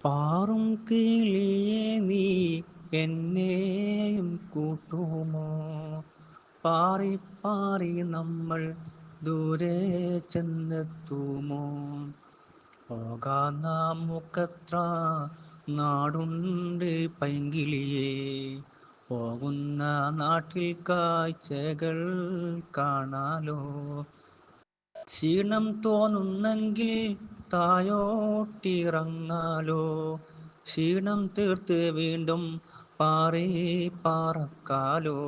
പാറും കിളിയെ നീ എന്നെയും കൂട്ടുമോ? പാറി പാറി നമ്മൾ ദൂരെ ചെന്നെത്തുമോ പോകാൻ നമുക്കത്ര നാടുണ്ട് പൈങ്കിളിയെ. പോകുന്ന നാട്ടിൽ കാഴ്ചകൾ കാണാലോ. ക്ഷീണം തോന്നുന്നെങ്കിൽ തായോട്ടിറങ്ങാലോ ക്ഷീണം തീർത്ത് വീണ്ടും പാറി പാറക്കാലോ?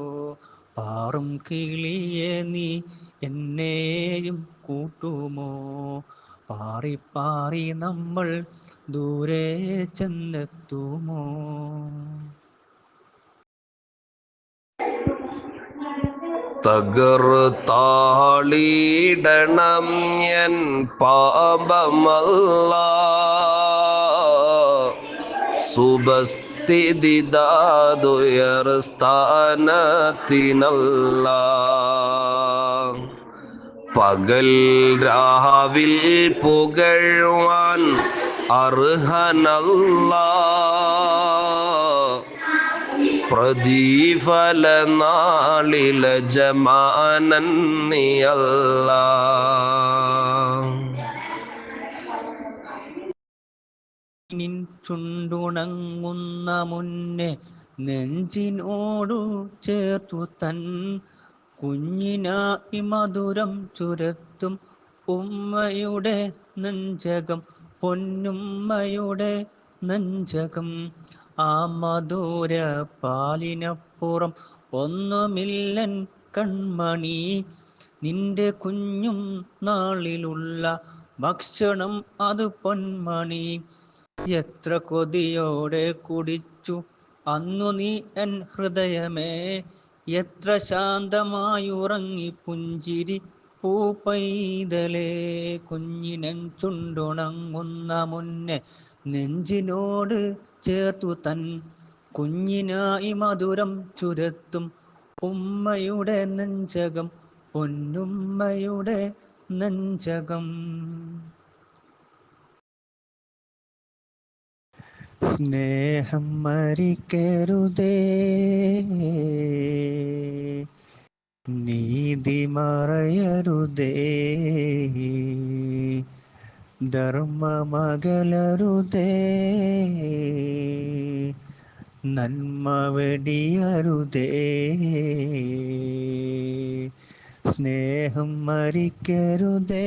പാറും കിളിയെ നീ എന്നെയും കൂട്ടുമോ? പാറി പാറി നമ്മൾ ദൂരെ ചെന്നെത്തുമോ? തകർത്താളിടണം എൻ പാപമല്ല സുബസ്ഥിതിദാതുയർ സ്ഥാനത്തിനല്ല പകൽ രാവിൽ പുകഴ്വാൻ അർഹനല്ല. പ്രതിഫല നാളില നിൻ ചുണ്ടുണങ്ങുന്ന മുന്നേ നെഞ്ചിനോടു ചേർത്തു തൻ കുഞ്ഞിനായി മധുരം ചുരത്തും ഉമ്മയുടെ നെഞ്ചകം പൊന്നുമ്മയുടെ നെഞ്ചകം. ആ മധുര പാലിനപ്പുറം ഒന്നുമില്ലൻ കൺമണി നിന്റെ കുഞ്ഞും നാളിലുള്ള ഭക്ഷണം അത് പൊന്മണി. എത്ര കൊതിയോടെ കുടിച്ചു. അന്നു നീ എൻ ഹൃദയമേ എത്ര ശാന്തമായുറങ്ങി പുഞ്ചിരി പൂപ്പൈതലേ കുഞ്ഞിനൻ ചുണ്ടുണങ്ങുന്ന മുന്നേ നെഞ്ചിനോട് ചേർത്തു തൻ കുഞ്ഞിനായി മധുരം ചുരത്തും. ഉമ്മയുടെ നെഞ്ചകം പൊന്നുമ്മയുടെ നെഞ്ചകം. സ്നേഹം മരിക്കരുതേ. നീതി മറയരുതേ. ധർമ്മമകലരുതേ. നന്മ വെടിയരുതേ. സ്നേഹം മരിക്കരുതേ.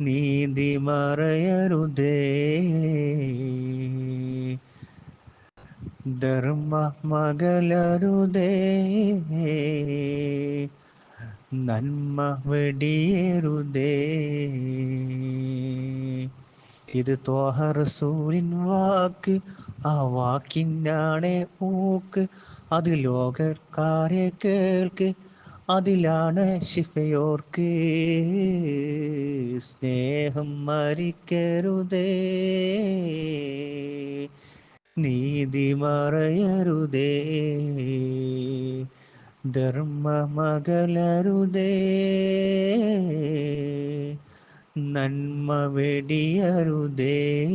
നീതി മറയരുതേ. ധർമ്മ മകലരുതേ. നന്മ വെടിയരുതേ ഇത് തോഹറസൂരിൻ വാക്ക് ആ വാക്കിനാണേ ഊക്ക് അത് ലോകക്കാരെ കേൾക്ക്. അതിലാണ് ശിഫയോർക്ക് സ്നേഹം മരിക്കരുതേ. നീതി മറയരുതേ. ധർമ്മമകലരുതേ. നന്മ വെടിയരുതേ.